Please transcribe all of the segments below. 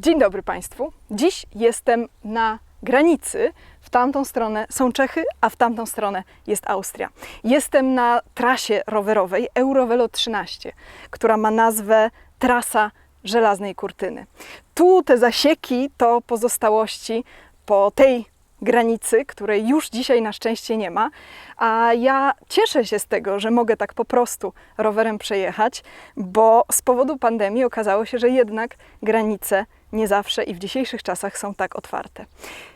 Dzień dobry Państwu. Dziś jestem na granicy. W tamtą stronę są Czechy, a w tamtą stronę jest Austria. Jestem na trasie rowerowej Eurovelo 13, która ma nazwę Trasa Żelaznej Kurtyny. Tu te zasieki to pozostałości po tej granicy, której już dzisiaj na szczęście nie ma, a ja cieszę się z tego, że mogę tak po prostu rowerem przejechać, bo z powodu pandemii okazało się, że jednak granice nie zawsze i w dzisiejszych czasach są tak otwarte.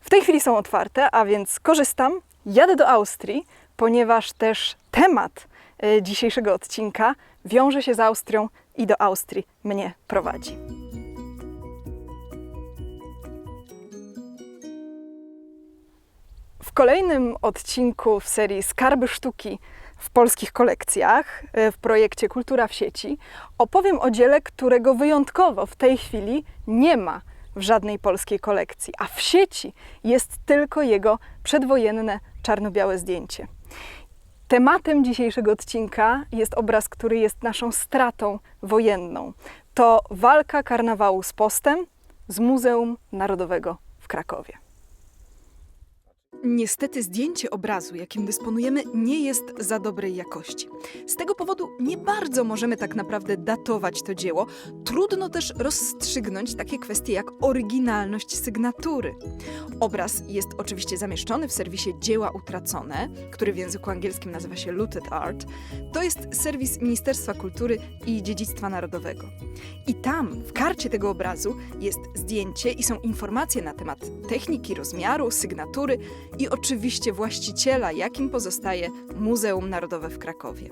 W tej chwili są otwarte, a więc korzystam, jadę do Austrii, ponieważ też temat e, dzisiejszego odcinka wiąże się z Austrią i do Austrii mnie prowadzi. Kolejnym odcinku w serii Skarby Sztuki w polskich kolekcjach e, w projekcie Kultura w sieci opowiem o dziele, którego wyjątkowo w tej chwili nie ma w żadnej polskiej kolekcji, a w sieci jest tylko jego przedwojenne czarno-białe zdjęcie. Tematem dzisiejszego odcinka jest obraz, który jest naszą stratą wojenną. To walka karnawału z postem z Muzeum Narodowego w Krakowie. Niestety zdjęcie obrazu, jakim dysponujemy, nie jest za dobrej jakości. Z tego powodu nie bardzo możemy tak naprawdę datować to dzieło. Trudno też rozstrzygnąć takie kwestie jak oryginalność sygnatury. Obraz jest oczywiście zamieszczony w serwisie Dzieła Utracone, który w języku angielskim nazywa się Looted Art. To jest serwis Ministerstwa Kultury i Dziedzictwa Narodowego. I tam, w karcie tego obrazu, jest zdjęcie i są informacje na temat techniki, rozmiaru, sygnatury i oczywiście właściciela, jakim pozostaje Muzeum Narodowe w Krakowie.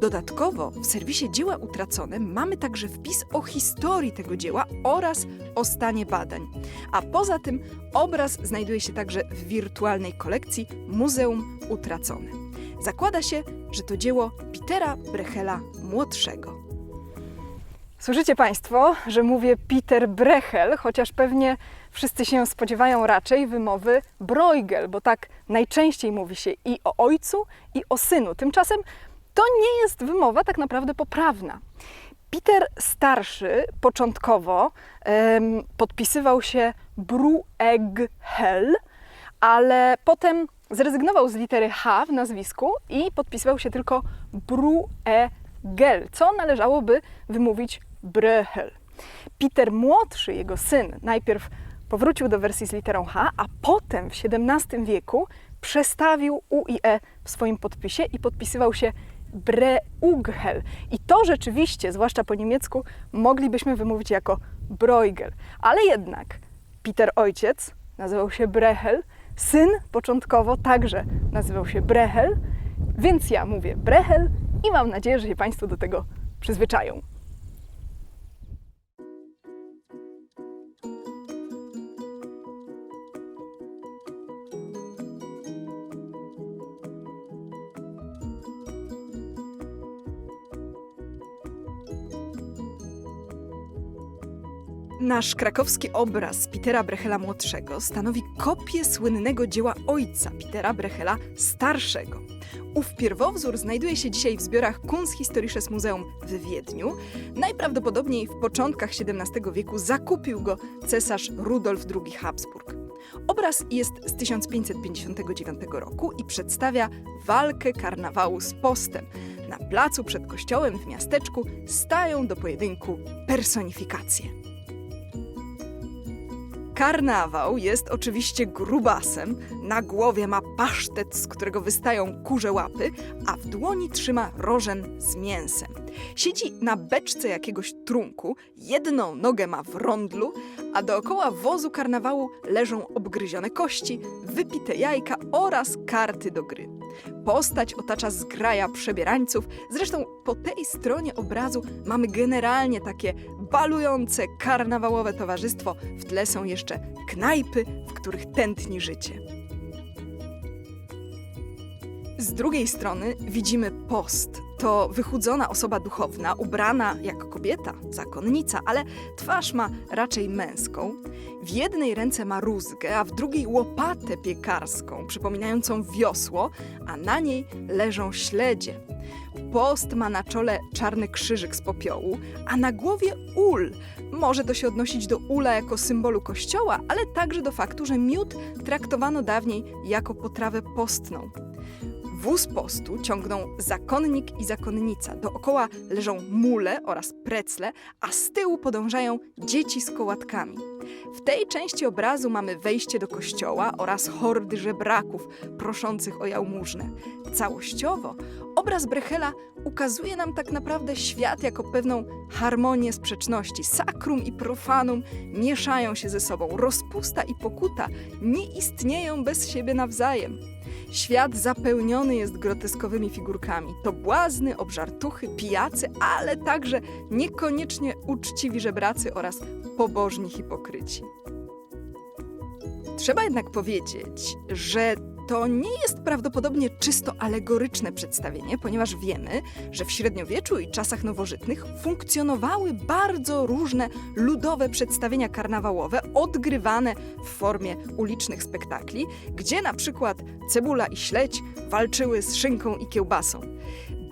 Dodatkowo w serwisie Dzieła Utracone mamy także wpis o historii tego dzieła oraz o stanie badań. A poza tym obraz znajduje się także w wirtualnej kolekcji Muzeum Utracone. Zakłada się, że to dzieło Petera Brechela młodszego. Słyszycie Państwo, że mówię Peter Brechel, chociaż pewnie wszyscy się spodziewają raczej wymowy Bruegel, bo tak najczęściej mówi się i o ojcu, i o synu. Tymczasem to nie jest wymowa tak naprawdę poprawna. Peter starszy początkowo em, podpisywał się Brueghel, ale potem zrezygnował z litery H w nazwisku i podpisywał się tylko Bruegel, co należałoby wymówić Brechel. Peter młodszy, jego syn, najpierw powrócił do wersji z literą H, a potem w XVII wieku przestawił U i E w swoim podpisie i podpisywał się Breughel. I to rzeczywiście, zwłaszcza po niemiecku, moglibyśmy wymówić jako Bruegel. Ale jednak Peter ojciec nazywał się Brechel, syn początkowo także nazywał się Brechel, więc ja mówię Brechel i mam nadzieję, że się Państwo do tego przyzwyczają. Nasz krakowski obraz Petera Brechela młodszego stanowi kopię słynnego dzieła ojca Petera Brechela starszego. Ów pierwowzór znajduje się dzisiaj w zbiorach Kunsthistorisches Muzeum w Wiedniu. Najprawdopodobniej w początkach XVII wieku zakupił go cesarz Rudolf II Habsburg. Obraz jest z 1559 roku i przedstawia walkę karnawału z postem. Na placu przed kościołem w miasteczku stają do pojedynku personifikacje. Karnawał jest oczywiście grubasem, na głowie ma pasztet, z którego wystają kurze łapy, a w dłoni trzyma rożen z mięsem. Siedzi na beczce jakiegoś trunku, jedną nogę ma w rondlu, a dookoła wozu karnawału leżą obgryzione kości, wypite jajka oraz karty do gry. Postać otacza zgraja przebierańców, zresztą po tej stronie obrazu mamy generalnie takie balujące karnawałowe towarzystwo, w tle są jeszcze knajpy, w których tętni życie. Z drugiej strony widzimy post. To wychudzona osoba duchowna, ubrana jak kobieta, zakonnica, ale twarz ma raczej męską. W jednej ręce ma rózgę, a w drugiej łopatę piekarską, przypominającą wiosło, a na niej leżą śledzie. Post ma na czole czarny krzyżyk z popiołu, a na głowie ul. Może to się odnosić do ula jako symbolu kościoła, ale także do faktu, że miód traktowano dawniej jako potrawę postną. Wóz postu ciągną zakonnik i zakonnica. Dookoła leżą mule oraz precle, a z tyłu podążają dzieci z kołatkami. W tej części obrazu mamy wejście do kościoła oraz hordy żebraków proszących o jałmużnę. Całościowo obraz Brechela ukazuje nam tak naprawdę świat jako pewną harmonię sprzeczności. Sakrum i profanum mieszają się ze sobą. Rozpusta i pokuta nie istnieją bez siebie nawzajem. Świat zapełniony jest groteskowymi figurkami. To błazny, obżartuchy, pijacy, ale także niekoniecznie uczciwi żebracy oraz pobożni hipokryci. Trzeba jednak powiedzieć, że to nie jest prawdopodobnie czysto alegoryczne przedstawienie, ponieważ wiemy, że w średniowieczu i czasach nowożytnych funkcjonowały bardzo różne ludowe przedstawienia karnawałowe, odgrywane w formie ulicznych spektakli, gdzie na przykład cebula i śledź walczyły z szynką i kiełbasą.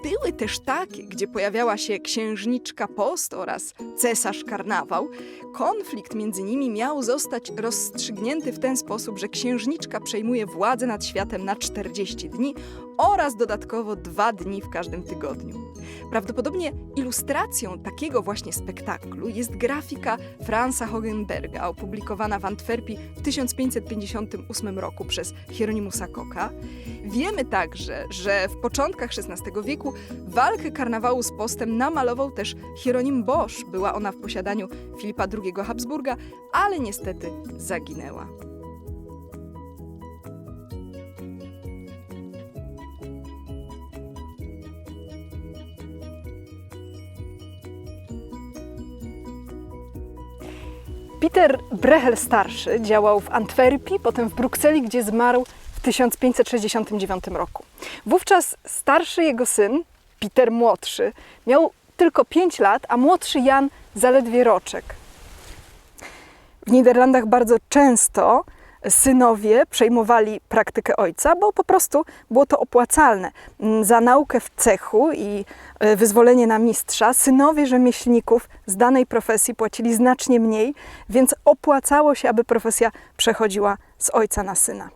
Były też takie, gdzie pojawiała się księżniczka Post oraz cesarz Karnawał. Konflikt między nimi miał zostać rozstrzygnięty w ten sposób, że księżniczka przejmuje władzę nad światem na 40 dni oraz dodatkowo dwa dni w każdym tygodniu. Prawdopodobnie ilustracją takiego właśnie spektaklu jest grafika Franza Hogenberga, opublikowana w Antwerpii w 1558 roku przez Hieronymusa Koka. Wiemy także, że w początkach XVI wieku walkę karnawału z postem namalował też Hieronim Bosch. Była ona w posiadaniu Filipa II Habsburga, ale niestety zaginęła. Peter Brechel starszy działał w Antwerpii, potem w Brukseli, gdzie zmarł w 1569 roku. Wówczas starszy jego syn, Peter młodszy, miał tylko 5 lat, a młodszy Jan zaledwie roczek. W Niderlandach bardzo często synowie przejmowali praktykę ojca, bo po prostu było to opłacalne. Mm, Za naukę w cechu i e, wyzwolenie na mistrza synowie rzemieślników z danej profesji płacili znacznie mniej, więc opłacało się, aby profesja przechodziła z ojca na syna.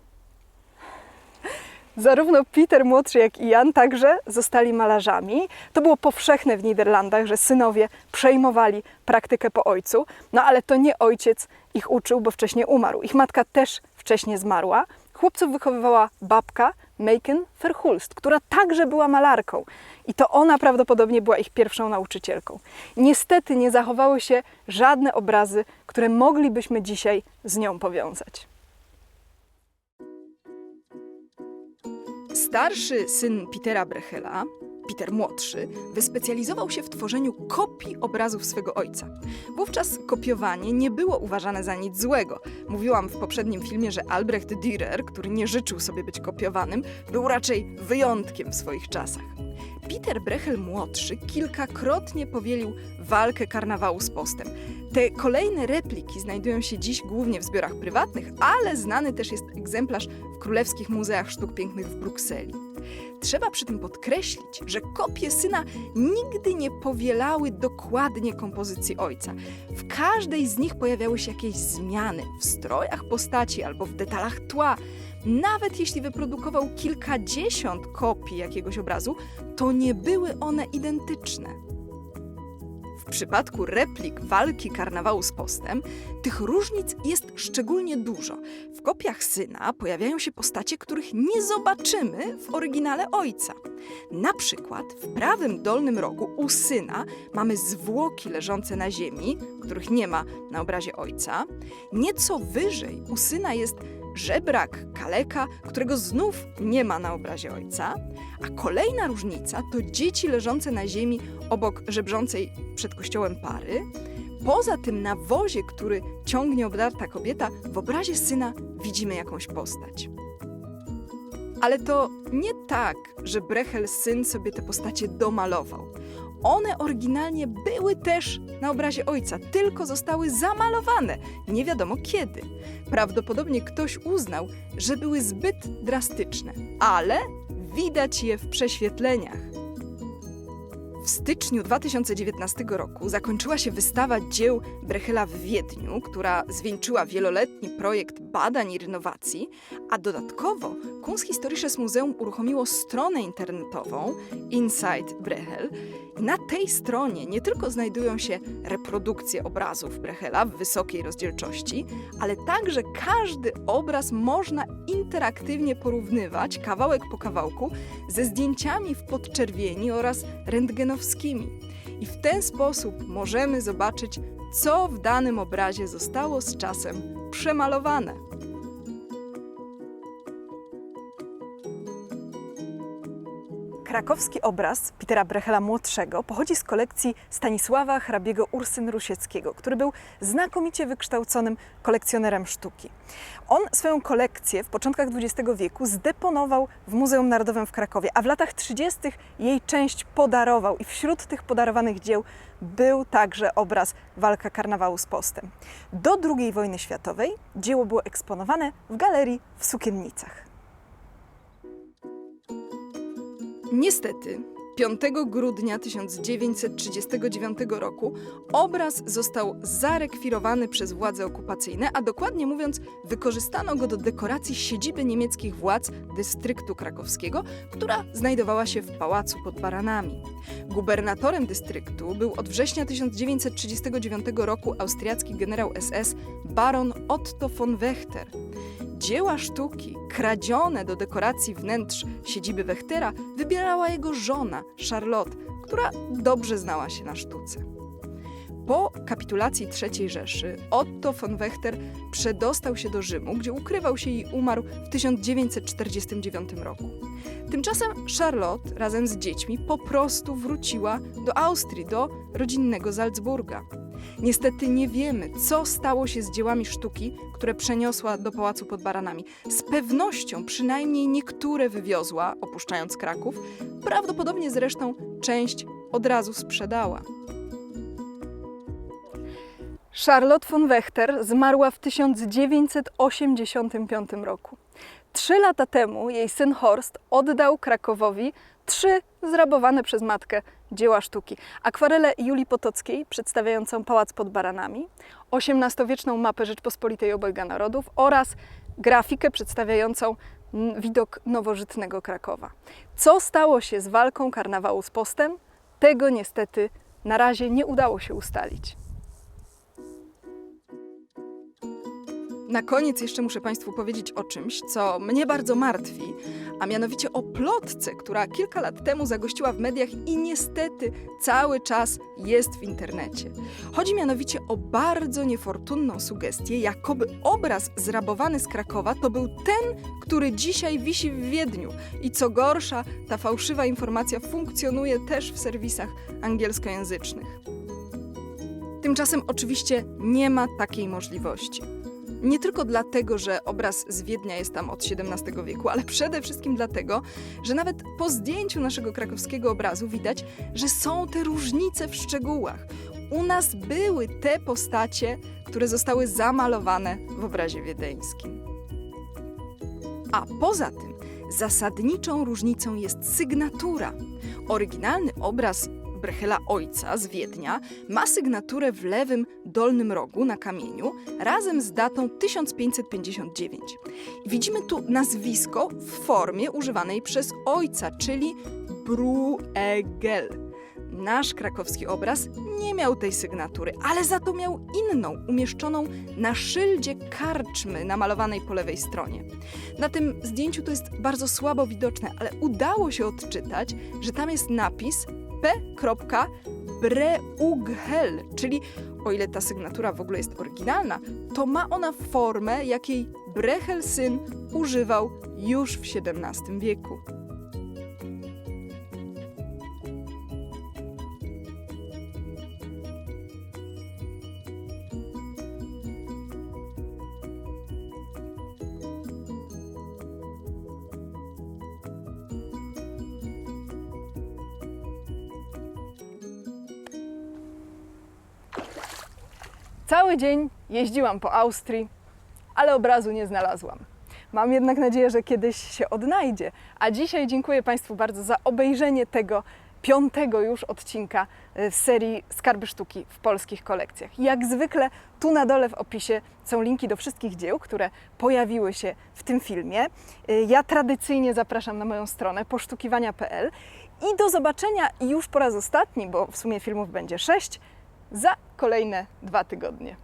Zarówno Peter młodszy, jak i Jan także zostali malarzami. To było powszechne w Niderlandach, że synowie przejmowali praktykę po ojcu, no ale to nie ojciec ich uczył, bo wcześniej umarł. Ich matka też wcześniej zmarła. Chłopców wychowywała babka Meiken Verhulst, która także była malarką. I to ona prawdopodobnie była ich pierwszą nauczycielką. Niestety nie zachowały się żadne obrazy, które moglibyśmy dzisiaj z nią powiązać. Starszy syn Petera Brechela, Peter młodszy, wyspecjalizował się w tworzeniu kopii obrazów swego ojca. Wówczas kopiowanie nie było uważane za nic złego. Mówiłam w poprzednim filmie, że Albrecht Dürer, który nie życzył sobie być kopiowanym, był raczej wyjątkiem w swoich czasach. Peter Brechel młodszy kilkakrotnie powielił walkę karnawału z postem. Te kolejne repliki znajdują się dziś głównie w zbiorach prywatnych, ale znany też jest egzemplarz w Królewskich Muzeach Sztuk Pięknych w Brukseli. Trzeba przy tym podkreślić, że kopie syna nigdy nie powielały dokładnie kompozycji ojca. W każdej z nich pojawiały się jakieś zmiany w strojach postaci albo w detalach tła. Nawet jeśli wyprodukował kilkadziesiąt kopii jakiegoś obrazu, to nie były one identyczne. W przypadku replik walki karnawału z postem, tych różnic jest szczególnie dużo. W kopiach syna pojawiają się postacie, których nie zobaczymy w oryginale ojca. Na przykład w prawym dolnym rogu u syna mamy zwłoki leżące na ziemi, których nie ma na obrazie ojca. Nieco wyżej u syna jest żebrak, kaleka, którego znów nie ma na obrazie ojca. A kolejna różnica to dzieci leżące na ziemi obok żebrzącej przed kościołem pary. Poza tym na wozie, który ciągnie obdarta kobieta, w obrazie syna widzimy jakąś postać. Ale to nie tak, że Brechel syn sobie te postacie domalował. One oryginalnie były też na obrazie ojca, tylko zostały zamalowane nie wiadomo kiedy. Prawdopodobnie ktoś uznał, że były zbyt drastyczne, ale widać je w prześwietleniach. W styczniu 2019 roku zakończyła się wystawa dzieł Brechela w Wiedniu, która zwieńczyła wieloletni projekt badań i renowacji, a dodatkowo Kunsthistorisches Muzeum uruchomiło stronę internetową Inside Brechel. Na tej stronie nie tylko znajdują się reprodukcje obrazów Brechela w wysokiej rozdzielczości, ale także każdy obraz można interaktywnie porównywać kawałek po kawałku ze zdjęciami w podczerwieni oraz rentgenowskimi. I w ten sposób możemy zobaczyć, co w danym obrazie zostało z czasem przemalowane. Krakowski obraz Petera Brechela młodszego pochodzi z kolekcji Stanisława hrabiego Ursyn-Rusieckiego, który był znakomicie wykształconym kolekcjonerem sztuki. On swoją kolekcję w początkach XX wieku zdeponował w Muzeum Narodowym w Krakowie, a w latach 30. jej część podarował i wśród tych podarowanych dzieł był także obraz Walka karnawału z postem. Do II wojny światowej dzieło było eksponowane w galerii w Sukiennicach. Niestety, 5 grudnia 1939 roku obraz został zarekwirowany przez władze okupacyjne, a dokładnie mówiąc, wykorzystano go do dekoracji siedziby niemieckich władz dystryktu krakowskiego, która znajdowała się w pałacu pod Baranami. Gubernatorem dystryktu był od września 1939 roku austriacki generał SS baron Otto von Wechter. Dzieła sztuki kradzione do dekoracji wnętrz siedziby Wechtera wybierała jego żona, Charlotte, która dobrze znała się na sztuce. Po kapitulacji III Rzeszy Otto von Wechter przedostał się do Rzymu, gdzie ukrywał się i umarł w 1949 roku. Tymczasem Charlotte razem z dziećmi po prostu wróciła do Austrii, do rodzinnego Salzburga. Niestety nie wiemy, co stało się z dziełami sztuki, które przeniosła do pałacu pod Baranami. Z pewnością przynajmniej niektóre wywiozła, opuszczając Kraków, prawdopodobnie zresztą część od razu sprzedała. Charlotte von Wechter zmarła w 1985 roku. Trzy lata temu jej syn Horst oddał Krakowowi trzy zrabowane przez matkę dzieła sztuki. Akwarelę Julii Potockiej przedstawiającą Pałac pod Baranami, XVIII-wieczną mapę Rzeczpospolitej Obojga Narodów oraz grafikę przedstawiającą mm, widok nowożytnego Krakowa. Co stało się z walką karnawału z postem? Tego niestety na razie nie udało się ustalić. Na koniec jeszcze muszę Państwu powiedzieć o czymś, co mnie bardzo martwi, a mianowicie o plotce, która kilka lat temu zagościła w mediach i niestety cały czas jest w internecie. Chodzi mianowicie o bardzo niefortunną sugestię, jakoby obraz zrabowany z Krakowa to był ten, który dzisiaj wisi w Wiedniu. I co gorsza, ta fałszywa informacja funkcjonuje też w serwisach angielskojęzycznych. Tymczasem oczywiście nie ma takiej możliwości. Nie tylko dlatego, że obraz z Wiednia jest tam od XVII wieku, ale przede wszystkim dlatego, że nawet po zdjęciu naszego krakowskiego obrazu widać, że są te różnice w szczegółach. U nas były te postacie, które zostały zamalowane w obrazie wiedeńskim. A poza tym zasadniczą różnicą jest sygnatura. Oryginalny obraz Brechela Ojca z Wiednia ma sygnaturę w lewym dolnym rogu na kamieniu razem z datą 1559. I widzimy tu nazwisko w formie używanej przez ojca, czyli Bruegel. Nasz krakowski obraz nie miał tej sygnatury, ale za to miał inną, umieszczoną na szyldzie karczmy namalowanej po lewej stronie. Na tym zdjęciu to jest bardzo słabo widoczne, ale udało się odczytać, że tam jest napis P. Breughel, czyli o ile ta sygnatura w ogóle jest oryginalna, to ma ona formę, jakiej Brechel syn używał już w XVII wieku. Cały dzień jeździłam po Austrii, ale obrazu nie znalazłam. Mam jednak nadzieję, że kiedyś się odnajdzie. A dzisiaj dziękuję Państwu bardzo za obejrzenie tego piątego już odcinka y, z serii Skarby Sztuki w polskich kolekcjach. Jak zwykle tu na dole w opisie są linki do wszystkich dzieł, które pojawiły się w tym filmie. Y, Ja tradycyjnie zapraszam na moją stronę posztukiwania.pl i do zobaczenia już po raz ostatni, bo w sumie filmów będzie sześć, za kolejne dwa tygodnie.